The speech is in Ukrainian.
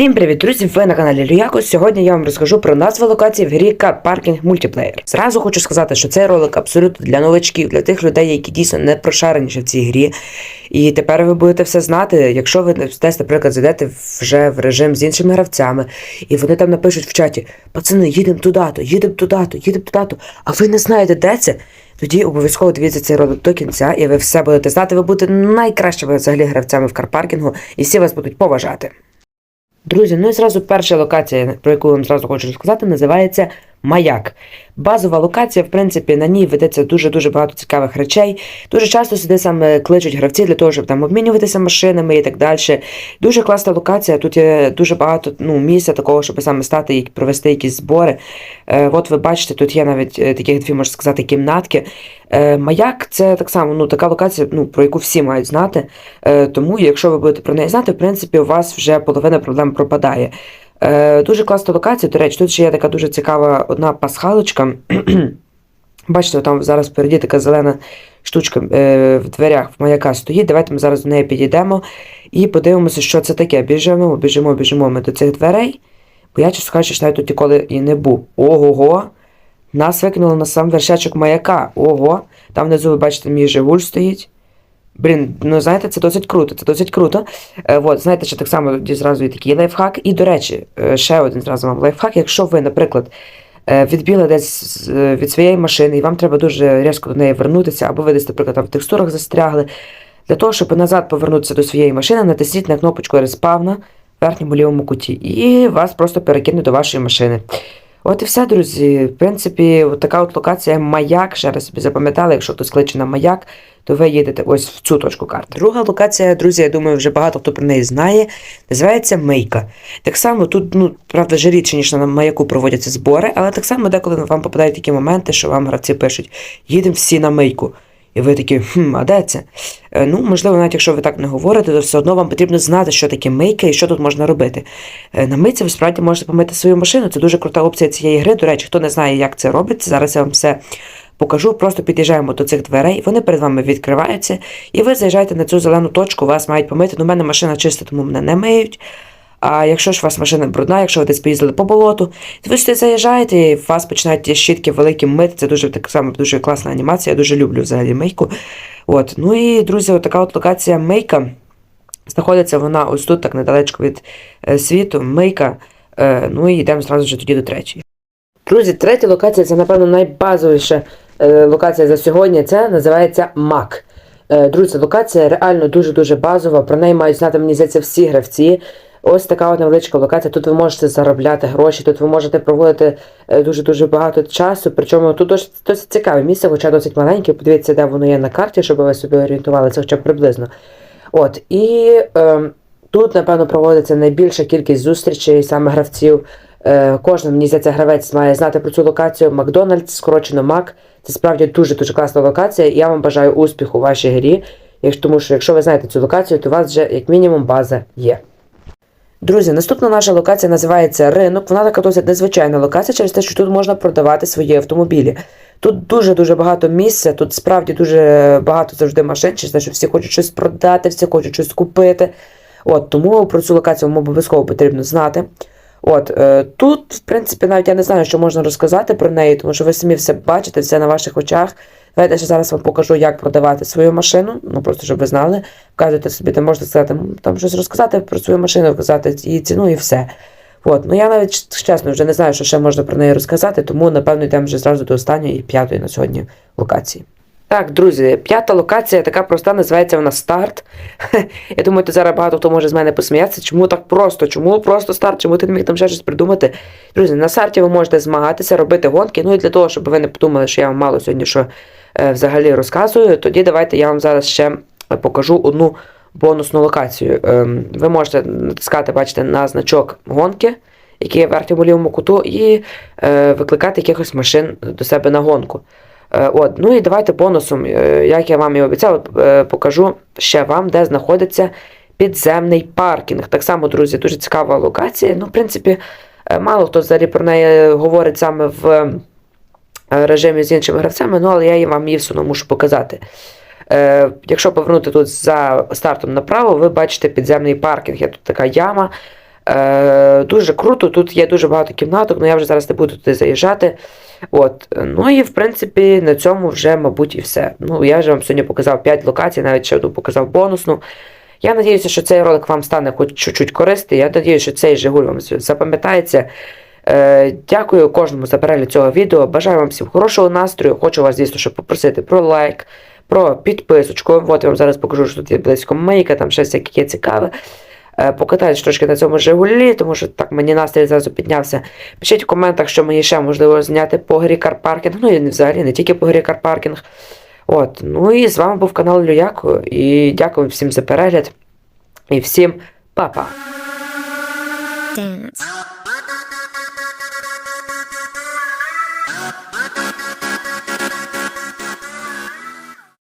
Всім привіт, друзі! Ви на каналі Люяко. Сьогодні я вам розкажу про назву локації в грі Car Parking Multiplayer. Зразу хочу сказати, що цей ролик абсолютно для новачків, для тих людей, які дійсно не прошарені ще в цій грі. І тепер ви будете все знати. Якщо ви десь, наприклад, зайдете вже в режим з іншими гравцями, і вони там напишуть в чаті: пацани, їдемо туди-то, їдемо туди-то, їдемо туди-то, а ви не знаєте, де це? Тоді обов'язково дивіться цей ролик до кінця, і ви все будете знати. Ви будете найкращими взагалі гравцями в карпаркінгу, і всі вас будуть поважати. Друзі, ну і зразу перша локація, про яку я вам зразу хочу розказати, називається Маяк. Базова локація, в принципі, на ній ведеться дуже-дуже багато цікавих речей. Дуже часто сюди саме кличуть гравці для того, щоб там обмінюватися машинами і так далі. Дуже класна локація. Тут є дуже багато ну, місця такого, щоб саме стати і провести якісь збори. Е, от ви бачите, тут є навіть е, такі дві, можна сказати, кімнатки. Е, Маяк це так само ну, така локація, ну, про яку всі мають знати. Е, тому, якщо ви будете про неї знати, в принципі, у вас вже половина проблем пропадає. Е, Дуже класна локація. До речі, тут ще є така дуже цікава одна пасхалочка. Бачите, там зараз впереді така зелена штучка е, в дверях в маяка стоїть. Давайте ми зараз до неї підійдемо і подивимося, що це таке. Біжимо, біжимо, біжимо ми до цих дверей. Бо я, чесно кажучи, навіть тут ніколи і не був. Ого-го! Нас викинуло на сам вершечок маяка. Ого! Там внизу, ви бачите, мій Жигуль стоїть. Блін, ну знаєте, це досить круто, це досить круто. Е, от, знаєте, що так само тоді зразу і такий лайфхак. І, до речі, е, ще один зразу вам лайфхак. Якщо ви, наприклад, е, відбіли десь від своєї машини, і вам треба дуже різко до неї вернутися, або ви десь, наприклад, там в текстурах застрягли. Для того, щоб назад повернутися до своєї машини, натисніть на кнопочку респавна в верхньому лівому куті, і вас просто перекине до вашої машини. От і все, друзі. В принципі, така от локація маяк. Ще раз собі запам'ятали, якщо хтось кличе на маяк, то ви їдете ось в цю точку карти. Друга локація, друзі, я думаю, вже багато хто про неї знає. Називається Мийка. Так само тут, ну, правда, вже рідше, ніж на маяку проводяться збори, але так само деколи вам попадають такі моменти, що вам гравці пишуть: їдемо всі на мийку. І ви такі, хм, а де це? Е, ну, можливо, навіть якщо ви так не говорите, то все одно вам потрібно знати, що таке мийка і що тут можна робити. Е, на мийці ви справді можете помити свою машину. Це дуже крута опція цієї гри. До речі, хто не знає, як це робиться, зараз я вам все покажу. Просто під'їжджаємо до цих дверей, вони перед вами відкриваються, і ви заїжджаєте на цю зелену точку, вас мають помити. Ну, у мене машина чиста, тому мене не миють. А якщо ж у вас машина брудна, якщо ви десь поїздили по болоту, то ви сюди заїжджаєте, і у вас починають щітки великі мити. Це дуже так само дуже класна анімація. Я дуже люблю взагалі мийку. От. Ну і друзі, така от локація мийка. Знаходиться вона ось тут, так недалечко від е, світу, мийка. Е, ну і йдемо зразу вже тоді до третьої. Друзі, третя локація це, напевно, найбазовіша е, локація за сьогодні. Це називається МАК. Друзі, локація реально дуже-дуже базова. Про неї мають знати, мені здається, всі гравці. Ось така от невеличка локація. Тут ви можете заробляти гроші, тут ви можете проводити е, дуже-дуже багато часу. Причому тут досить, досить цікаве місце, хоча досить маленьке. Подивіться, де воно є на карті, щоб ви собі орієнтувалися, хоча б приблизно. От, і е, тут, напевно, проводиться найбільша кількість зустрічей саме гравців. Е, кожен, мені здається, гравець має знати про цю локацію. Макдональдс, скорочено Мак. Це справді дуже-дуже класна локація. Я вам бажаю успіху у вашій грі. Тому що якщо ви знаєте цю локацію, то у вас вже як мінімум база є. Друзі, наступна наша локація називається ринок. Вона така досить незвичайна локація через те, що тут можна продавати свої автомобілі. Тут дуже-дуже багато місця, тут справді дуже багато завжди машин, через те, що всі хочуть щось продати, всі хочуть щось купити. От, тому про цю локацію вам обов'язково потрібно знати. От, е, тут, в принципі, навіть я не знаю, що можна розказати про неї, тому що ви самі все бачите, все на ваших очах. Давайте ще зараз вам покажу, як продавати свою машину. Ну просто щоб ви знали. Вказуйте собі, де можете сказати, там щось розказати про свою машину, вказати її ціну і все. От, ну я навіть чесно вже не знаю, що ще можна про неї розказати, тому напевно йдемо вже зразу до останньої і п'ятої на сьогодні локації. Так, друзі, п'ята локація така проста, називається вона старт. Я думаю, то зараз багато хто може з мене посміятися. Чому так просто? Чому просто старт? Чому ти не міг там ще щось придумати? Друзі, на старті ви можете змагатися, робити гонки. Ну і для того, щоб ви не подумали, що я вам мало сьогодні що взагалі розказую, тоді давайте я вам зараз ще покажу одну бонусну локацію. Ем, ви можете натискати, бачите, на значок гонки, який є в верхньому лівому куту, і е, викликати якихось машин до себе на гонку. Е, От, ну і давайте бонусом, е, як я вам і обіцяв, е, покажу ще вам, де знаходиться підземний паркінг. Так само, друзі, дуже цікава локація. Ну, в принципі, е, мало хто взагалі про неї говорить саме в е, режимі з іншими гравцями, ну але я вам її все одно мушу показати. Е, якщо повернути тут за стартом направо, ви бачите підземний паркінг. Є тут така яма. Е, дуже круто, тут є дуже багато кімнаток, але я вже зараз не буду туди заїжджати. От. Ну і в принципі на цьому вже, мабуть, і все. Ну, я вже вам сьогодні показав 5 локацій, навіть ще одну показав бонусну. Я надіюся, що цей ролик вам стане хоч чуть-чуть корисний. Я надіюся, що цей Жигуль вам запам'ятається. Е, дякую кожному за перегляд цього відео. Бажаю вам всім хорошого настрою. Хочу вас, звісно, що попросити про лайк, про підписочку. От я вам зараз покажу, що тут є близько мийка, там ще всяке є цікаве. Е, Покатаюсь трошки на цьому Жигулі, тому що так мені настрій зразу піднявся. Пишіть в коментах, що мені ще можливо зняти по грі карпаркінг. Ну і взагалі не тільки по грі карпаркінг. От, ну і з вами був канал Люяко. І дякую всім за перегляд. І всім па-па!